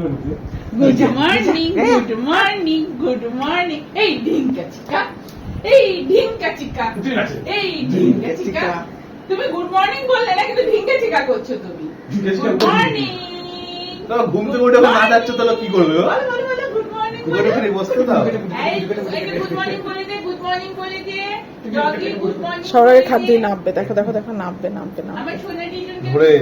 Good morning good morning good morning এই ঢিঙ্কা চিকা এই ঢিঙ্কা চিকা ঠিক আছে এই ঢিঙ্কা চিকা তুমি গুড মর্নিং বললে না কিন্তু ঢিঙ্কা চিকা করছ তুমি। চিকা গুড। মর্নিং তো ঘুম থেকে উঠে না যাচ্ছে তাহলে কি করবে? ও? গুড মর্নিং ঘুরে ঘুরে বসতে দাও। এই গুড মর্নিং বলে দে গুড মর্নিং বলে দে জগি গুড মর্নিং সবাই খাদ্য নামবে। দেখো দেখো দেখো নামবে নামবে নামবে আমার সোনা টিটুনকে ঘুরে।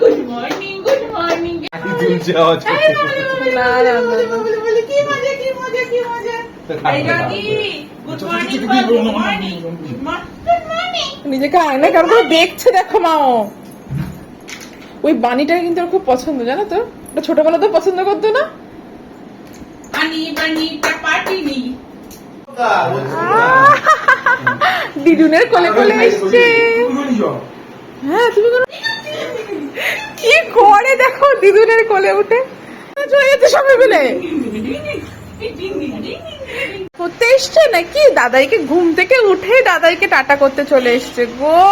গুড মর্নিং বলে দে এই গুড মর্নিং গুড মর্নিং কি ঝুলছে আওয়াজ এই করছে। বলে, বলে, না, না, না, বলে, বলে, বলে, কি মজা কি মজা কি মজা good morning good morning good morning নিজেকে আয়না দেখছে দেখো মাও ওই বাণীটা কিন্তু খুব পছন্দ জানো তো ওটা ছোটবেলা তো পছন্দ করতো না বানি দিদুনের কোলে কোলে এসছে হ্যাঁ তুমি করে দেখো দিদুনের কোলে উঠে। চলে মিলে করতে এসছে নাকি? দাদাইকে ঘুম থেকে উঠে দাদাইকে টাটা করতে চলে এসছে গো।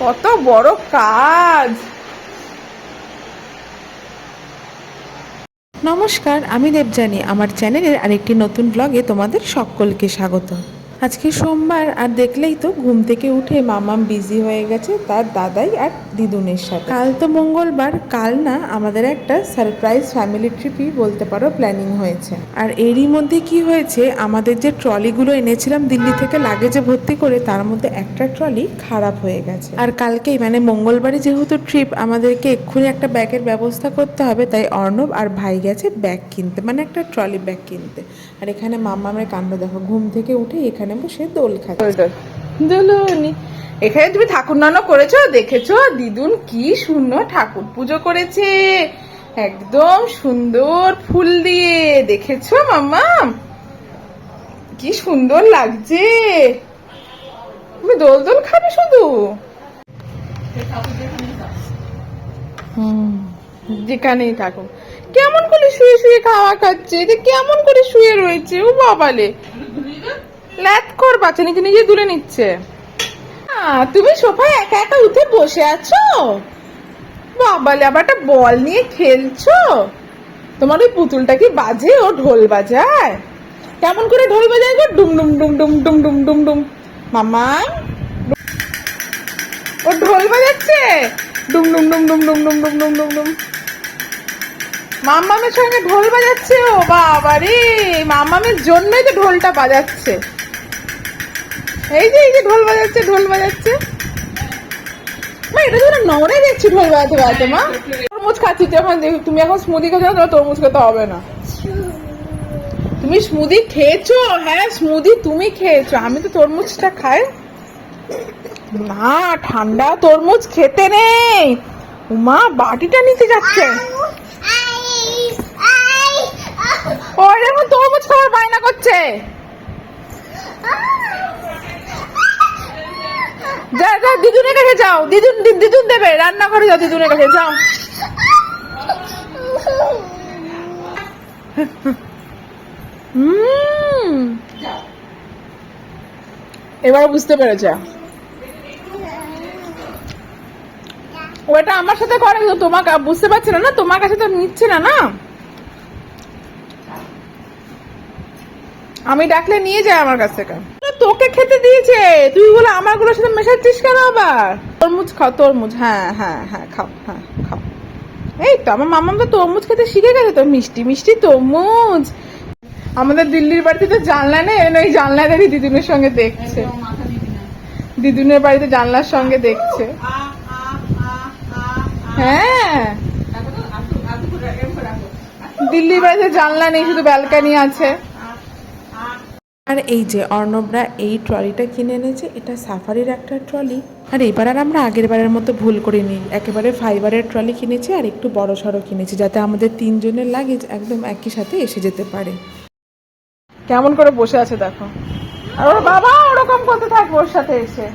কত বড় কাজ। নমস্কার, আমি দেবজানি আমার চ্যানেলের আরেকটি নতুন ব্লগে তোমাদের সকলকে স্বাগত। আজকে সোমবার, আর দেখলেই তো ঘুম থেকে উঠে মামাম বিজি হয়ে গেছে তার দাদাই আর দিদুনের সাথে। কাল তো মঙ্গলবার, কাল না, আমাদের একটা সারপ্রাইজ ফ্যামিলি ট্রিপই বলতে পারো প্ল্যানিং হয়েছে। আর এরই মধ্যে কি হয়েছে, আমাদের যে ট্রলিগুলো এনেছিলাম দিল্লি থেকে লাগেজে ভর্তি করে, তার মধ্যে একটা ট্রলি খারাপ হয়ে গেছে। আর কালকেই মানে মঙ্গলবারই যেহেতু ট্রিপ আমাদেরকে এক্ষুনি একটা ব্যাগের ব্যবস্থা করতে হবে, তাই অর্ণব আর ভাই গেছে ব্যাগ কিনতে মানে একটা ট্রলি ব্যাগ কিনতে। আর এখানে মামামের কাণ্ড দেখো, ঘুম থেকে উঠে এখানে বসে দোল খাচ্ছে। দোলনি। এখানে তুমি ঠাকুর নানো করেছ দেখেছ? দিদুন কি সুন্দর ঠাকুর পুজো করেছে। একদম সুন্দর ফুল দিয়ে। দেখেছ মাম্মাম কি সুন্দর লাগছে। তুমি দোল দোল খাবে শুধু? হুম যেখানেই থাকুক। কেমন করে শুয়ে শুয়ে খাওয়া খাচ্ছে? কেমন করে শুয়ে রয়েছে? ও বাবালে। ল্যাত কর বাচ্চা নিজে নিজে তুলে নিচ্ছে তুমি সোফায় একা একা উঠে বসে আছো বাবালে আবার একটা বল নিয়ে খেলছো তোমার ওই পুতুলটা কি বাজে ও ঢোল বাজায় কেমন করে ঢোল বাজায় গো ডুম ডুম ডুম ডুম ডুম ডুম ডুম ডুম মামা ও ঢোল বাজাচ্ছে ডুম ডুম ডুম ডুম ডুম ডুম ডুম ডুম ডুম ডুম মাম্মামের সঙ্গে ঢোল বাজাচ্ছে ও বাবা রে মাম্মামের জন্যই তো ঢোলটা বাজাচ্ছে এই যে এই যে ঢোল বাজাচ্ছে ঢোল বাজাচ্ছে। মা এটা তো নড়ে দেখছি ঢোল বাজাতে বাজাতে মা। তরমুজ খাচ্ছি যখন তুমি এখন স্মুদি খাচ্ছ না তরমুজ খেতে হবে না। তুমি স্মুদি খেয়েছো? হ্যাঁ স্মুদি তুমি খেয়েছো। আমি তো তরমুজটা খাই। না ঠান্ডা তরমুজ খেতে নেই। উমা বাটিটা নিতে যাচ্ছে। ও এরকম তরমুজ খাওয়ার বায়না করছে। যা যা, দিদুনের কাছে যাও। দিদুন দিদুন দেবে। রান্নাঘরে যাও, দিদুনের কাছে, যাও। এবার বুঝতে পেরেছে। ওটা আমার সাথে করে তোমাকে, বুঝতে পারছে না না? তোমার কাছে তো নিচ্ছে না না? আমি ডাকলে নিয়ে যায় আমার কাছ থেকে। তোকে খেতে দিয়েছে। তুই বলে আমারগুলোর সাথে মেশাচ্ছিস কেন আবার? তরমুজ খাও, তরমুজ হ্যাঁ হ্যাঁ হ্যাঁ খাও হ্যাঁ খাও। এই তো, আমার মামাম তো তরমুজ খেতে শিখে গেছে তো, মিষ্টি মিষ্টি তরমুজ। আমাদের দিল্লির বাড়িতে তো জানলা নেই ওই জানলা দেখি দিদুনের সঙ্গে দেখছে। দিদুনের বাড়িতে জানলার সঙ্গে দেখছে। হ্যাঁ। দিল্লির বাড়িতে জানলা নেই, শুধু ব্যালকানি আছে। আর এই যে অর্ণবরা এই ট্রলিটা কিনে এনেছে এটা সাফারির একটা ট্রলি। আর এবার আর আমরা আগের বারের মতো ভুল করিনি। একেবারে ফাইবারের ট্রলি কিনেছি আর একটু বড় সড়ো কিনেছি যাতে আমাদের তিনজনের লাগেজ একদম একই সাথে এসে যেতে পারে। কেমন করে বসে আছে দেখো। আর ওর বাবা ওরকম করতে থাকবে ওর সাথে এসে।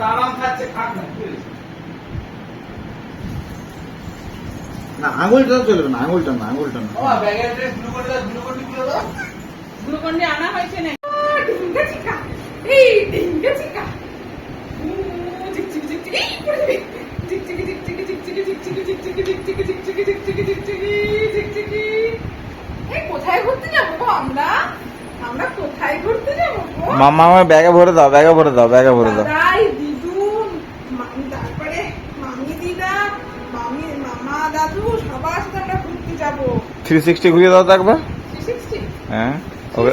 না না আঙুলটা চলবে না আঙুলটা না আঙুলটা না। ব্যাগের ড্রেস ব্লু করে দাও ব্লু করে আনা হয়েছে না মামা আমার ব্যাগে ভরে দাও ব্যাগে ভরে দাও ব্যাগে ভরে দাও। থ্রি সিক্সটি ঘুরিয়ে দাও থাকবে 360 হ্যাঁ ওকে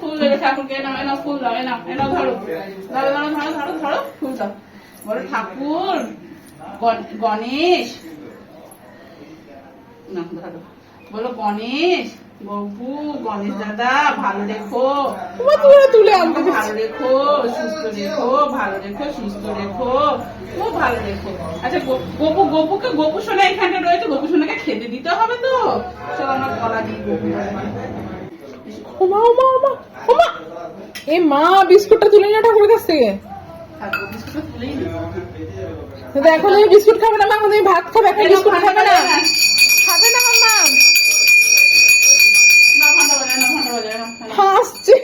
ফুল দেবে ঠাকুরকে ফুল দাও ধরো। ধরো ধরো ধরো ধরো ধরো, ফুল দাও। বলো, ঠাকুর গণেশ। না ধরো। বলো গণেশ বাবু গণেশ দাদা ভালো রেখো তুলে ভালো রেখো সুস্থ রেখো ভালো রেখো সুস্থ রেখো খুব ভালো রেখো আচ্ছা গপু গপুকে গপু সোনা এখানে রয়েছে গপু সোনাকে খেতে দিতে হবে তো? চলো আমরা কলা দিই গপু ওমা ওমা ওমা ওমা এ মা বিস্কুটটা তুলে নিয়ে কাছ থেকে। এখন তুমি বিস্কুট খাবে না মা তুমি ভাত খাবে এখন বিস্কুট খাবে না। খাবে না। মাম্মা হাসছে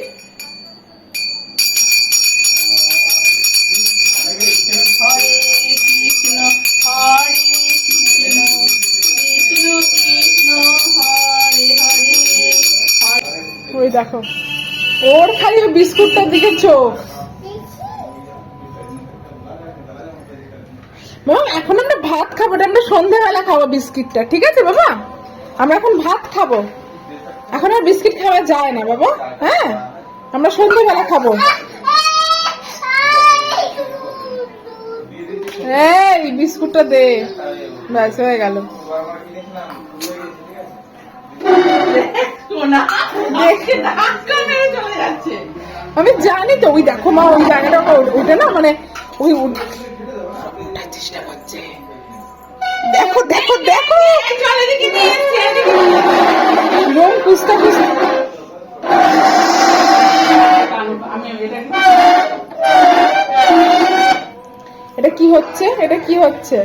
ওই দেখো। ওর খালি ওই বিস্কুটটার দিকে চোখ। বাবা এখন আমরা ভাত খাব আমরা সন্ধ্যাবেলা খাব বিস্কিটটা, ঠিক আছে বাবা? আমরা এখন ভাত খাব। এখন আর বিস্কিট খাওয়া যায় না বাবা। হ্যাঁ? আমরা সন্ধ্যাবেলা খাব। এই বিস্কুটটা দে। ব্যাস হয়ে গেল। আমি জানি তো ওই দেখো মা ওই জায়গাটা ওইটা না মানে ওই চেষ্টা করছে। দেখো দেখো দেখো। এটা কি হচ্ছে? এটা কি হচ্ছে?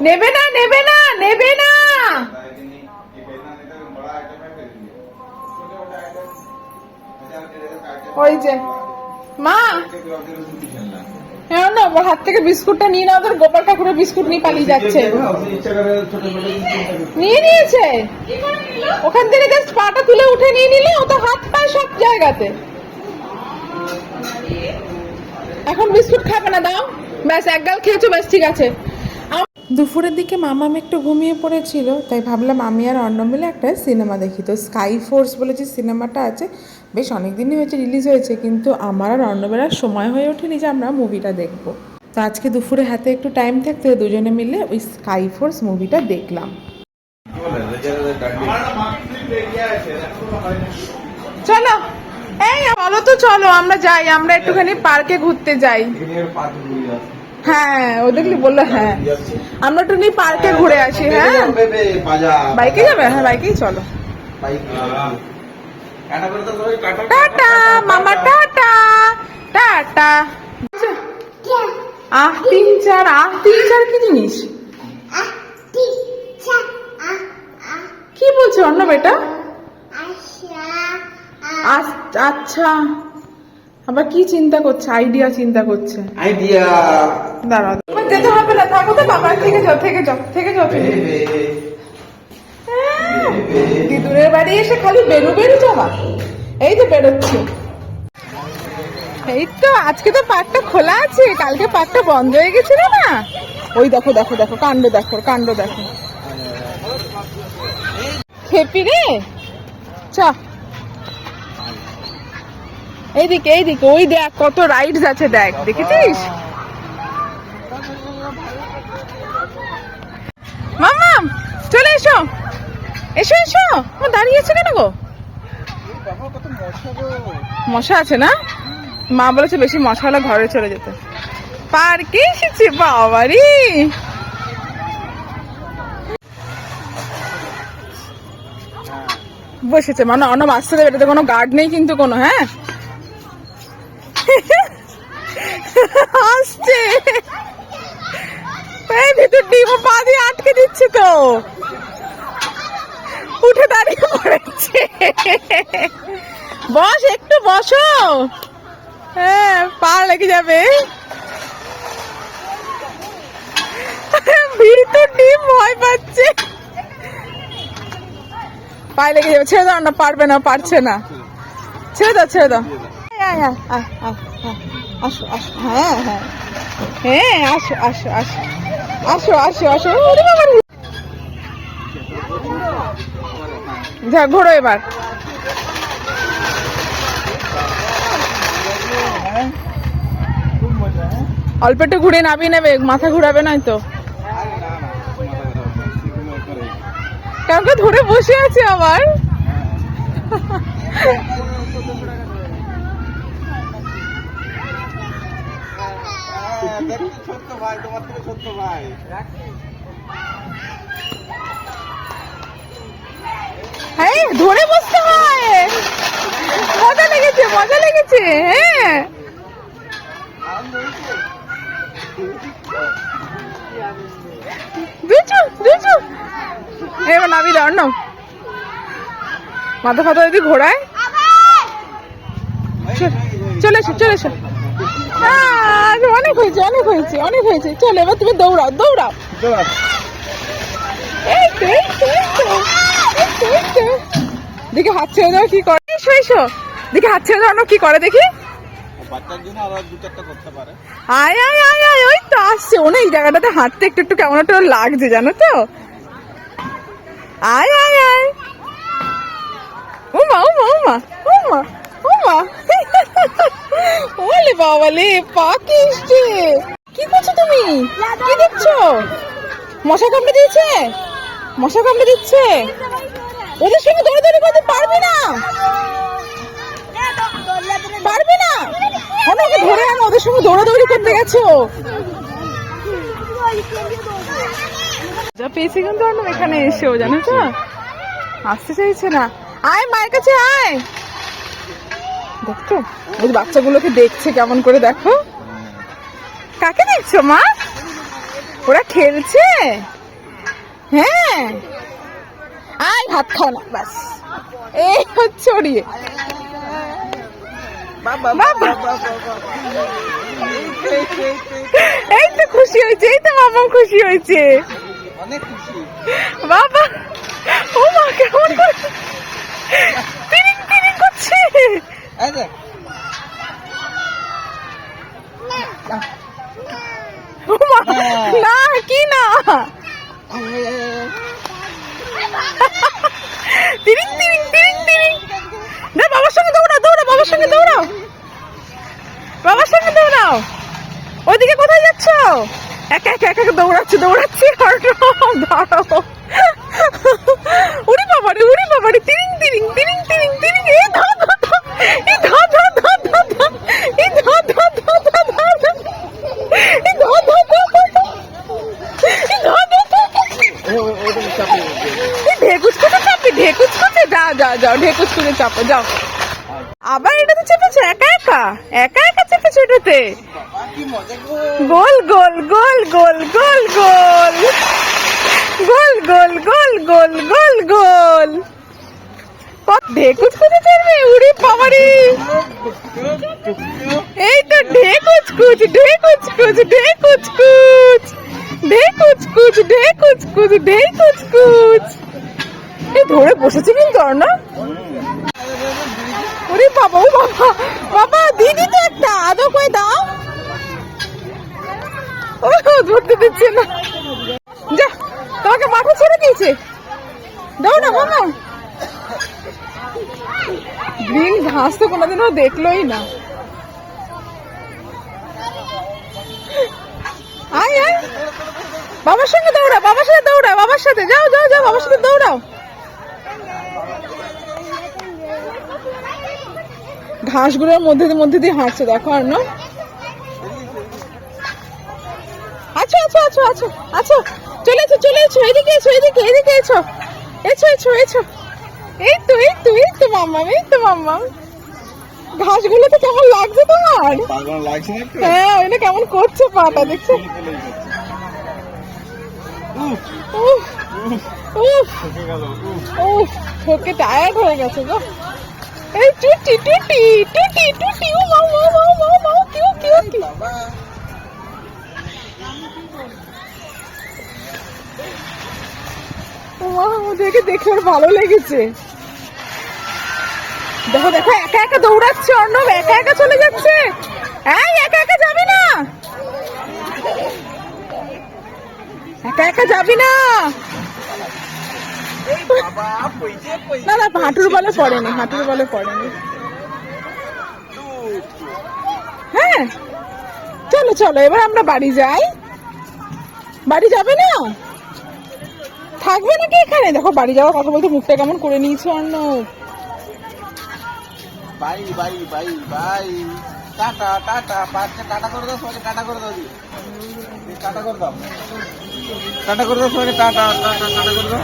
নেবে না নেবে না নেবে না। ওই যে, মা। হ্যাঁ না ওর হাত থেকে বিস্কুটটা নিয়ে নাও তোর গোপাল ঠাকুরের বিস্কুট নিয়ে পালিয়ে যাচ্ছে। নিয়ে নিয়েছে? ওখান থেকে জাস্ট পাটা তুলে উঠে নিয়ে নিলে ও তো হাত পায় সব জায়গাতে। এখন বিস্কুট খাবে না দাও। ব্যাস এক গাল খেয়েছো ব্যাস ঠিক আছে। আম- দুপুরের দিকে মামাম একটু ঘুমিয়ে পড়েছিল তাই ভাবলাম আমি আর অন্য মিলে একটা সিনেমা দেখি। তো স্কাই ফোর্স বলে যে সিনেমাটা আছে বেশ অনেক দিনই হয়েছে রিলিজ হয়েছে, কিন্তু আমার আর অর্ণবেলার সময় হয়ে ওঠেনি যে আমরা মুভিটা দেখব। তো আজকে দুপুরে হাতে একটু টাইম থাকতে দুজনে মিলে ওই স্কাই ফোর্স মুভিটা দেখলাম। চলো! এই বলো তো চলো, আমরা যাই, আমরা একটুখানি পার্কে ঘুরতে যাই। হ্যাঁ ও দেখলি বলল হ্যাঁ। আমরা একটুখানি পার্কে ঘুরে আসি হ্যাঁ? বাইকে যাবে? হ্যাঁ বাইকেই চলো। টাটা মামা টাটা টাটা। আহ তিন চার আহ তিন চার কি জিনিস? কি বলছো অন্য বেটা আচ্ছা। আবার কি চিন্তা করছে আইডিয়া চিন্তা করছে? আইডিয়া দাঁড়াও যেতে হবে না থাকো তো বাবা থেকে যাও থেকে যাও থেকে যাও দিদুরের বাড়ি এসে খালি বেরু বেরু এই তো এই তো আজকে তো পার্কটা খোলা আছে, কালকে পার্কটা বন্ধ হয়ে গেছিল না ওই দেখো দেখো দেখো, কাণ্ড দেখো কাণ্ড দেখো। খেপি রে। চ। এইদিকে এইদিকে, ওই দেখ, কত রাইডস আছে, দেখ, দেখেছিস মাম্মাম চলে এসো এসো। ও দাঁড়িয়েছে কেন গো? মশা আছে না? মা বলেছে বেশি মশা হলে ঘরে চলে যেতে। পার্কে এসেছে বাবারি? বসেছে মানে অনব আসতে দেবে এটাতে কোনো গার্ড নেই কিন্তু কোনো হ্যাঁ? আসছে। ভিতর ডিম পা দিয়ে আটকে দিচ্ছে তো। উঠে দাঁড়িয়ে পড়েছে। বস একটু বসো। হ্যাঁ পা লেগে যাবে। ভিতর ডিম ভয় পাচ্ছে। পায়ে লেগে যাবে। ছেড়ে দাও না পারবে না পারছে না। ছেড়ে দাও ছেড়ে দাও। আয়, আয়, আসো আসো। হ্যাঁ হ্যাঁ। হ্যাঁ আসো আসো আসো আসো। আসো আসো ওরে বাবা রে। যা, ঘোরো এবার। অল্প একটু ঘুরে নামিয়ে নেবে, মাথা ঘুরাবে নয় তো? কাউকে ধরে বসে আছে আবার? ছোট্ট ভাই, তোমার থেকে ছোট্ট ভাই। হ্যাঁ ধরে বসতে হয়। মজা লেগেছে মজা লেগেছে হ্যাঁ। দুচু দুচু। এবার দাও না মাথা ফাথা যদি ঘোরায়। চলে এসো চলে এসো। অনেক হয়েছে অনেক হয়েছে অনেক হয়েছে। চলো এবার তুমি দৌড়াও দৌড়াও। এই এই এই তো, এই তো, এই। তো। দেখি হাত ছেড়ে দাও কি করে? এসো এসো। দেখি হাত ছেড়ে দাও কি করে দেখি? আয় আয় আয় আয় ওই তো আসছে। ও না এই জায়গাটাতে হাঁটতে একটু একটু কেমন একটা লাগছে জানো তো? আয় আয় আয়। উমা উমা উমা উমা উমা। ওলে বাবা লে পা কি এসছে। কি করছ তুমি? কি দেখছ? মশা কামড়ে দিয়েছে? মশা কামড়ে দিচ্ছে। ওদের সঙ্গে দৌড়াদৌড়ি করতে পারবি না। পারবে না। ওনাকে ধরে আনো, ওদের সঙ্গে দৌড়াদৌড়ি করতে গেছো। যা পেয়েছে কিন্তু অন্য এখানে এসেও, জানো তো? আসতে চাইছে না। আয়, মায়ের কাছে আয়। দেখছ ওই বাচ্চাগুলোকে দেখছে কেমন করে, দেখো। কাকে দেখছ, মা? ওরা খেলছে? হ্যাঁ। আয় ভাত খাও না বাস। এই হচ্ছে ওড়িয়ে। এই তো খুশি হয়েছে এই তো মামা খুশি হয়েছে। বাবা ও মা কেমন করছে তিরিং তিরিং করছে। ও মা না কি না? তিরিং তিরিং তিরিং তিরিং না বাবার সঙ্গে দৌড়াও দৌড়াও বাবার সঙ্গে দৌড়াও বাবার সঙ্গে দৌড়াও ওইদিকে কোথায় যাচ্ছ একা একা একা দৌড়াচ্ছি দৌড়াচ্ছি দাঁড়াও উড়ি বাবারে উড়ি বাবারে তিরিং তিরিং তিরিং তিরিং তিরিং এ ধা ধা ধা এ ধা ধা ধা ধা ধা এ ধা ধা ধা ধা ধা এ ধা ধা ধা ধা এই ঢেকুচ করে চাপে ঢেকুচ করে যাও যাও যাও, ঢেকুচ করে চাপো, যাও। আবার এটাতে চেপেছো, একা একা? একা একা চেপেছো এটাতে? গোল গোল গোল গোল গোল গোল। গোল গোল গোল গোল গোল গোল। ঢেকুচ করে চড়বে উড়ি বাবারি এই তো ঢেকুচ কুচ ঢেকুচ কুচ ঢেকুচ কুচ ঢেকুচ কুচ ঢেকুচ কুচ ঢেকুচ কুচ এই ধরে বসেছে কিন্তু না? ওরে বাবা, ও বাবা বাবা, দিদি তো একটা, আদৌ কই দাও? ও, ধরতে দিচ্ছে না। যা, তোমাকে মাঠে ছেড়ে দিয়েছে। দাও না, মামা। গ্রিন ঘাস তো কোনোদিনও দেখলোই না। আয় আয়। বাবার সঙ্গে দৌড়া বাবার সাথে দৌড়া বাবার সাথে। যাও যাও যাও, বাবার সাথে দৌড়াও। ঘাসগুলোর মধ্যে মধ্যে দিয়ে হাঁটছে দেখো আর না আচ্ছা আচ্ছা আচ্ছা আচ্ছা আচ্ছা চলে এসো চলে এসো এদিকে এসো এদিকে এদিকে এসো। এসো এসো এসো। এই তো এই তো এই তো মাম্মা এই তো মাম্মা। ঘাসগুলো তো কেমন লাগছে তোমার? হ্যাঁ ওইটা কেমন করছে পাটা দেখছ? উফ উফ উফ। ঠোকে টায়ার্ড হয়ে গেছে গো। টুটি টুটি টুটি টুটি, ও মাও মাও মাও মাও মাও কিউ কিউ কিউ ও মা ওদেরকে ভালো লেগেছে। দেখো দেখো, একা একা দৌড়াচ্ছে অর্ণব, একা একা চলে যাচ্ছে। এই, একা একা যাবি না। একা একা যাবি না। না না হাঁটুর বলে পড়েনি হাঁটুর বলে পড়েনি। হ্যাঁ চলো চলো, এবার আমরা বাড়ি যাই। বাড়ি যাবে না? থাকবে নাকি এখানে? দেখো, বাড়ি যাওয়ার কথা বলতে মুখটা কেমন করে নিয়েছে, Arnab. Bye bye bye bye. Tata tata পাঁচটা টাটা করে দাও সবাইকে, টাটা করে দাও টাটা করে দাও। টাটা করে দাও সবাইকে, টাটা টাটা টাটা করে দাও।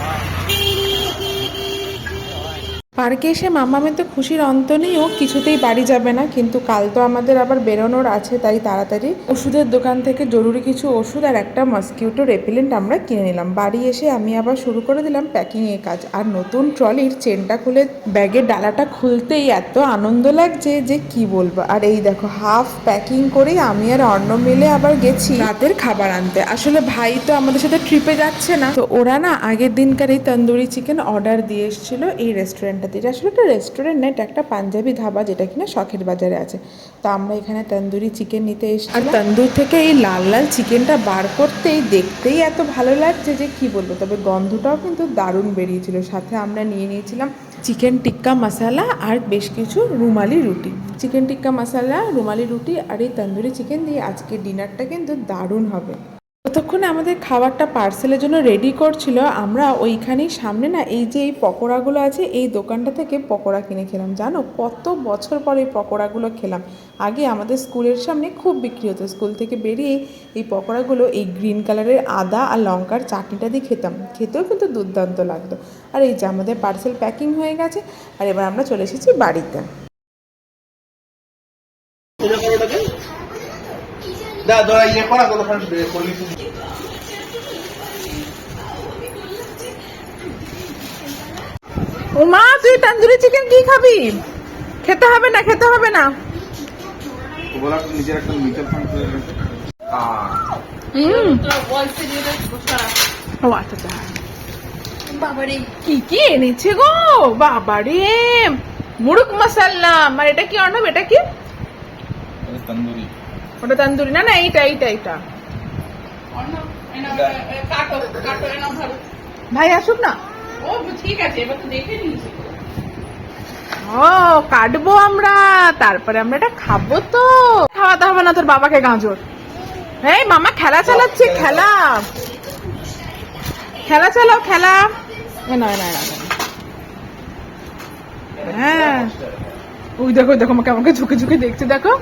পার্কে এসে মামামের তো খুশির অন্ত নেই, ও কিছুতেই বাড়ি যাবে না। কিন্তু কাল তো আমাদের আবার বেরোনোর আছে, তাই তাড়াতাড়ি ওষুধের দোকান থেকে জরুরি কিছু ওষুধ আর একটা মসকিউটো রেপিলেন্ট আমরা কিনে নিলাম। বাড়ি এসে আমি আবার শুরু করে দিলাম প্যাকিংয়ের কাজ। আর নতুন ট্রলির চেনটা খুলে ব্যাগের ডালাটা খুলতেই এত আনন্দ লাগছে যে কি বলব। আর এই দেখো হাফ প্যাকিং করেই আমি আর অন্য মিলে আবার গেছি রাতের খাবার আনতে। আসলে ভাই তো আমাদের সাথে ট্রিপে যাচ্ছে না। তো ওরা না আগের দিনকার এই তন্দুরি চিকেন অর্ডার দিয়ে এসেছিল এই রেস্টুরেন্টটাতে এটা আসলে একটা রেস্টুরেন্ট না এটা একটা পাঞ্জাবি ধাবা যেটা কিনা শখের বাজারে আছে। তো আমরা এখানে তন্দুরি চিকেন নিতে এসেছি আর তন্দুর থেকে এই লাল লাল চিকেনটা বার করতেই দেখতেই এত ভালো লাগছে যে কি বলব, তবে গন্ধটাও কিন্তু দারুণ বেরিয়েছিল। সাথে আমরা নিয়ে নিয়েছিলাম চিকেন টিক্কা মশালা আর বেশ কিছু রুমালি রুটি। চিকেন টিক্কা মশালা রুমালি রুটি আর এই তন্দুরি চিকেন দিয়ে আজকে ডিনারটা কিন্তু দারুণ হবে। ততক্ষণে আমাদের খাবারটা পার্সেলের জন্য রেডি করছিল, আমরা ওইখানেই সামনে না এই যে এই পকোড়াগুলো আছে, এই দোকানটা থেকে পকোড়া কিনে খেলাম। জানো কত বছর পর এই পকোড়াগুলো খেলাম। আগে আমাদের স্কুলের সামনে খুব বিক্রি হতো। স্কুল থেকে বেরিয়ে এই পকোড়াগুলো এই গ্রিন কালারের আদা আর লঙ্কার চাটনিটা দিয়ে খেতাম। খেতেও কিন্তু দুর্দান্ত লাগতো। আর এই যে আমাদের পার্সেল প্যাকিং হয়ে গেছে, আর এবার আমরা চলে এসেছি বাড়িতে। দা দড়া ইয়ে করা গেল করলি ও মা তুই তন্দুরি চিকেন কি খাবি? খেতে হবে না খেতে হবে না। আচ্ছা আচ্ছা। কি কি এনেছে গো? বাবারে। মুরুক মশালা আর এটা কি অর্ণব? এটা কি? তন্দুরি। ওটা তন্দুরি। না না, এইটা এইটা এইটা। ভাই, আসুক না। ও, কাটবো আমরা। তারপরে আমরা এটা খাব তো। না তোর বাবাকে গাজর। এই, মামা, খেলা চালাচ্ছে, খেলা। খেলা চালাও, খেলা। হ্যাঁ। ওই দেখো দেখো, আমাকে আমাকে ঝুঁকে ঝুঁকে দেখছে, দেখো।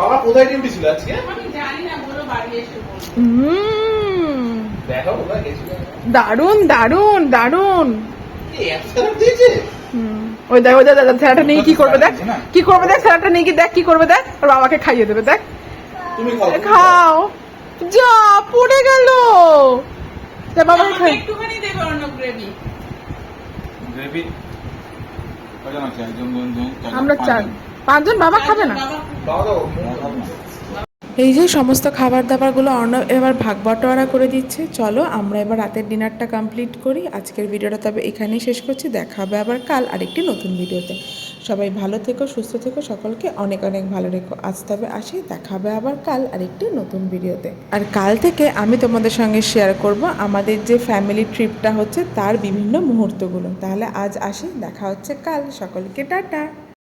বাবা কোথায় ডিউটি ছিল আজকে? আমি জানি না বলো বাড়ি এসে বলো। দেখো কোথায় গেছিল। দারুণ দারুণ দারুণ হুম। ওই দেখ ওই দেখ দেখ, স্যালাডটা নিয়ে কি করবে দেখ? কি করবে দেখ স্যালাডটা নিয়ে কি দেখ কি করবে দেখ? ওর বাবাকে খাইয়ে দেবে দেখ। তুমি খাও যা পড়ে গেল। যা বাবাকে খাই। একটুখানি দেবে অন্য গ্রেভি। গ্রেভি? আমরা চার পাঁচজন। বাবা খাবে না। এই যে সমস্ত খাবার দাবারগুলো অর্ণব এবার ভাগ বটোয়ারা করে দিচ্ছে। চলো আমরা এবার রাতের ডিনারটা কমপ্লিট করি। আজকের ভিডিওটা তবে এখানেই শেষ করছি। দেখা হবে আবার কাল আরেকটি নতুন ভিডিওতে। সবাই ভালো থেকো, সুস্থ থেকো, সকলকে অনেক অনেক ভালো রেখো। আজ তবে আসি, দেখা হবে আবার কাল আরেকটি নতুন ভিডিওতে। আর কাল থেকে আমি তোমাদের সঙ্গে শেয়ার করব আমাদের যে ফ্যামিলি ট্রিপটা হচ্ছে তার বিভিন্ন মুহূর্তগুলো। তাহলে আজ আসি, দেখা হচ্ছে কাল। সকলকে টাটা।